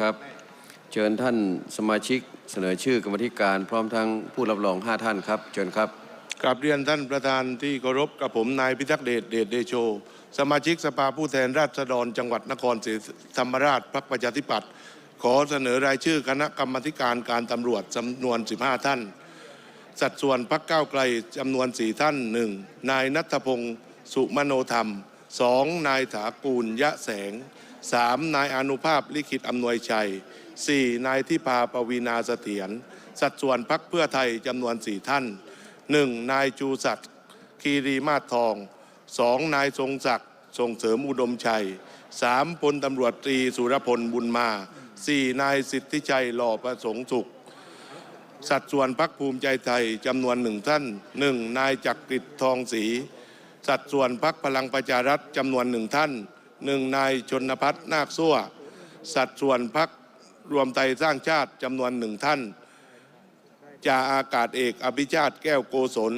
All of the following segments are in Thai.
ครับ เชิญท่านสมาชิกเสนอชื่อกรรมธิการ พร้อมทั้งผู้รับรอง 5 ท่านครับ เชิญครับกราบเรียนท่านประธานที่เคารพกับผมนายพิทักษ์เดชเดชเดโช สมาชิกสภาผู้แทนราษฎรจังหวัดนครศรีธรรมราชพรรคประชาธิปัตย์ขอเสนอรายชื่อคณะกรรมธิการการตำรวจจำนวน 15 ท่าน สัดส่วนพักก้าวไกลจำนวน 4 ท่าน 1. นายนัทพงศ์สุมโนธรรม 2. นายถากูลยะแสง 3. นายอนุภาพลิขิตอำนวยชัย 4. นายทิพาปวีนาเสถียรสัดส่วนพักเพื่อไทยจำนวน 4 ท่าน 1. นายจูศักดิ์คีรีมาศทอง 2. นายทรงศักดิ์ส่งเสริมอุดมชัย 3. พลตำรวจตรีสุรพลบุญมา 4. นายสิทธิชัยหล่อประสงค์สุข สัดส่วนพักภูมิใจไทยจำนวนหนึ่งท่านหนึ่งนายจักริดทองศรีสัดส่วนพักพลังประชารัฐจำนวนหนึ่งท่าน หนึ่งนายชนพัฒนาคซั่วสัดส่วนพักรวมไทยสร้างชาติจำนวนหนึ่งท่านจ่าอากาศเอกอภิชาติแก้วโกศล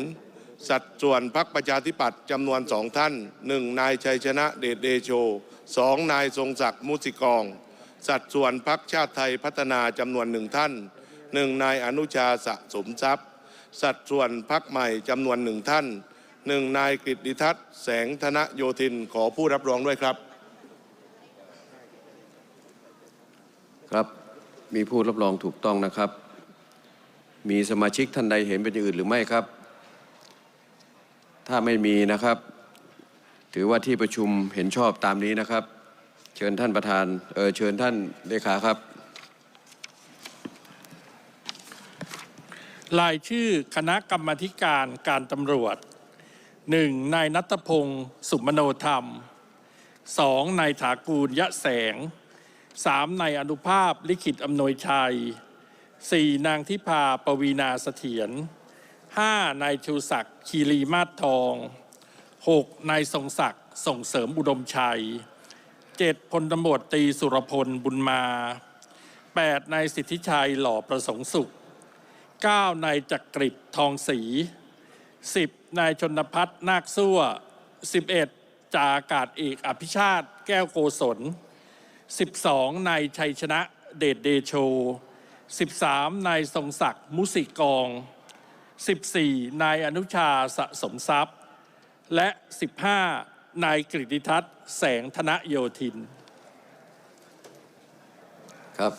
สัดส่วนพักประชาธิปัตย์จำนวนสองท่านหนึ่งนายชัยชนะเดชเดโชสองนายทรงศักดิ์มุสิกอง สัดส่วนพักชาติไทยพัฒนาจำนวนหนึ่งท่านหนึ่งนายอนุชาสะสมทรัพย์ สัดส่วนพักใหม่จำนวนหนึ่งท่านหนึ่งนายกฤติทัศน์แสงธนโยธินขอผู้รับรองด้วยครับ ครับมีผู้รับรองถูกต้องนะครับ มีสมาชิกท่านใดเห็นเป็นอย่างอื่นหรือไม่ครับ ถ้าไม่มีนะครับ ถือว่าที่ประชุมเห็นชอบตามนี้นะครับ เชิญท่านประธานเออเชิญท่านเลขาครับ รายชื่อคณะกรรมธิการการตำรวจ 1. นายนัทพงศ์สุมโนธรรม 2. นายถากูลยะแสง 3. นายอนุภาพลิขิตอำนวยชัย 4. นางทิพาปวีนาเสถียร 5. นายชูศักดิ์คีรีมาศทอง 6. นายทรงศักดิ์ส่งเสริมอุดมชัย 7. พลตำรวจตีสุรพลบุญมา 8. นายสิทธิชัยหล่อประสงค์สุข 9. นายจักริดทองศรี 10. นายชนพัฒน์นาคซั่ว 11. จ่าอากาศเอกอภิชาติแก้วโกศล 12. นายชัยชนะเดชเดโช 13. นายทรงศักดิ์มุสิกอง 14. นายอนุชาสะสมทรัพย์ และ 15. นายกริติทัศน์แสงธนโยธินครับ